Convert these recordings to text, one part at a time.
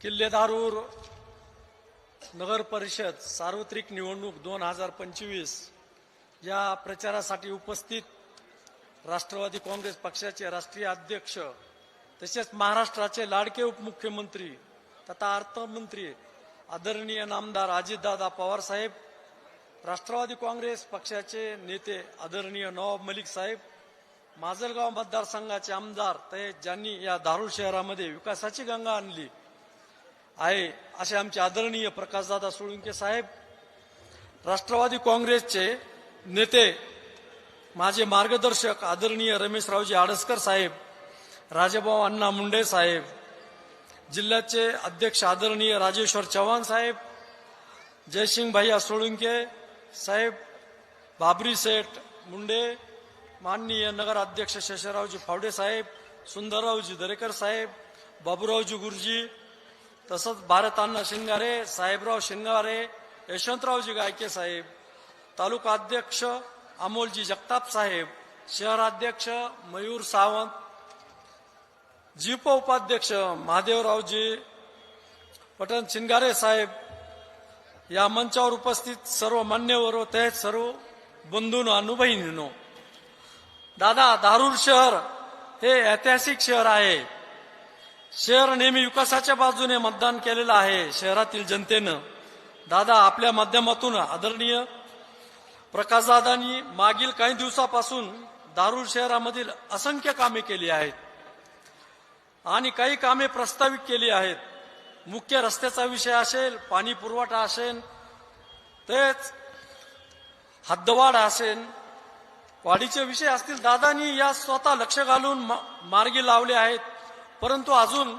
किल्लेदारूर नगरपरिषद नगर परिषद सार्वत्रिक निवडणूक दोन हजार पंचवीस या प्रचारासाठी उपस्थित राष्ट्रवादी काँग्रेस पक्षाचे राष्ट्रीय अध्यक्ष तसेच महाराष्ट्राचे लाडके उपमुख्यमंत्री तथा अर्थमंत्री आदरणीय नामदार अजितदादा पवार साहेब राष्ट्रवादी काँग्रेस पक्षाचे नेते आदरणीय नवाब मलिक साहेब माजलगाव मतदारसंघाचे आमदार ते ज्यांनी या धारूर शहरामध्ये विकासाची गंगा आणली आहे असे आमचे आदरणीय प्रकाशदादा सोळुंके साहेब राष्ट्रवादी काँग्रेसचे नेते माझे मार्गदर्शक आदरणीय रमेशरावजी आडसकर साहेब राजेभाऊ अण्णा मुंडे साहेब जिल्ह्याचे अध्यक्ष आदरणीय राजेश्वर चव्हाण साहेब जयसिंग भैया सोळुंके साहेब बाबरी सेठ मुंडे माननीय नगर अध्यक्ष शेषरावजी फावडे साहेब सुंदररावजी दरेकर साहेब बाबूरावजी गुरुजी तसंच भारत शिंगारे साहेबराव शिंगारे यशवंतरावजी गायके साहेब तालुका अध्यक्ष अमोलजी जगताप साहेब शहराध्यक्ष मयूर सावंत जीप उपाध्यक्ष महादेवरावजी पटन शिंगारे साहेब या मंचावर उपस्थित सर्व मान्यवर होते सर्व बंधून अनुभयीनो दादा दारूर शहर हे ऐतिहासिक शहर आहे. शहर नेहमी विकासाच्या बाजूने मतदान केलेलं आहे शहरातील जनतेनं. दादा आपल्या माध्यमातून आदरणीय प्रकाशदादांनी मागील काही दिवसापासून दारूर शहरामधील असंख्य कामे केली आहेत आणि काही कामे प्रस्तावित केली आहेत. मुख्य रस्त्याचा विषय असेल पाणी पुरवठा असेल तेच हद्दवाढ असेल वाढीचे विषय असतील. दादांनी या स्वतः लक्ष घालून मार्गी लावले आहेत. परंतु अजून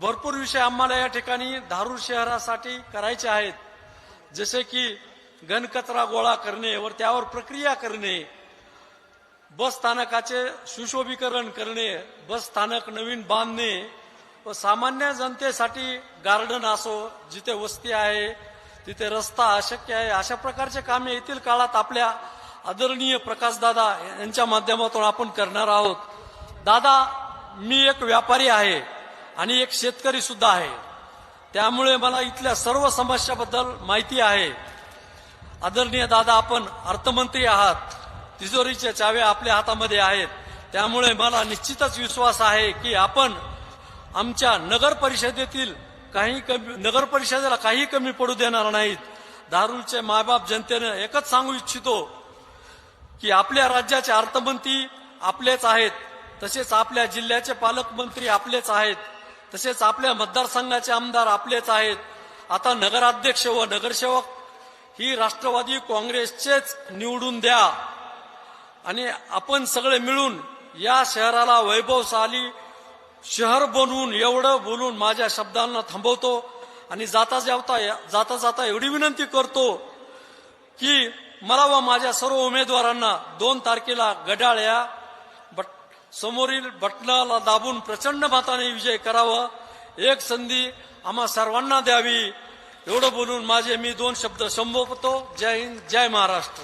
भरपूर विषय आम्हाला या ठिकाणी धारूर शहरासाठी करायचे आहेत. जसे की घनकचरा गोळा करणे व त्यावर प्रक्रिया करणे बस स्थानकाचे सुशोभीकरण करणे बस स्थानक नवीन बांधणे व सामान्य जनतेसाठी गार्डन असो जिथे वस्ती आहे तिथे रस्ता अशक्य आहे अशा प्रकारचे कामे येथील काळात आपल्या आदरणीय प्रकाशदादा यांच्या माध्यमातून आपण करणार आहोत. दादा मी एक व्यापारी आहे आणि एक शेतकरी सुद्धा आहे. त्यामुळे मला इथल्या सर्व समस्याबद्दल माहिती आहे. आदरणीय दादा आपण अर्थमंत्री आहात. तिजोरीच्या चाव्या आपल्या हातामध्ये आहेत. त्यामुळे मला निश्चितच विश्वास आहे की आपण आमच्या नगर परिषदेतील काही कमी नगर परिषदेला काही कमी पडू देणार नाहीत. दारूचे मायबाप जनतेनं एकच सांगू इच्छितो की आपल्या राज्याचे अर्थमंत्री आपलेच आहेत. तसेच आपल्या जिल्ह्याचे पालकमंत्री आपलेच आहेत. तसेच आपल्या मतदारसंघाचे आमदार आपलेच आहेत. आता नगराध्यक्ष व नगरसेवक ही राष्ट्रवादी काँग्रेसचेच निवडून द्या. आणि आपण सगळे मिळून या शहराला वैभवशाली शहर बनवून एवढं बोलून माझ्या शब्दांना थांबवतो. आणि जाता जाता जाता जाता एवढी विनंती करतो की मला व माझ्या सर्व उमेदवारांना दोन तारखेला गडाळ या बट समोरील बटणाला दाबून प्रचंड मताने विजय करावा. एक संधी आम्हा सर्वांना द्यावी. एवढं बोलून माझे मी दोन शब्द संबोधतो. जय हिंद जय महाराष्ट्र.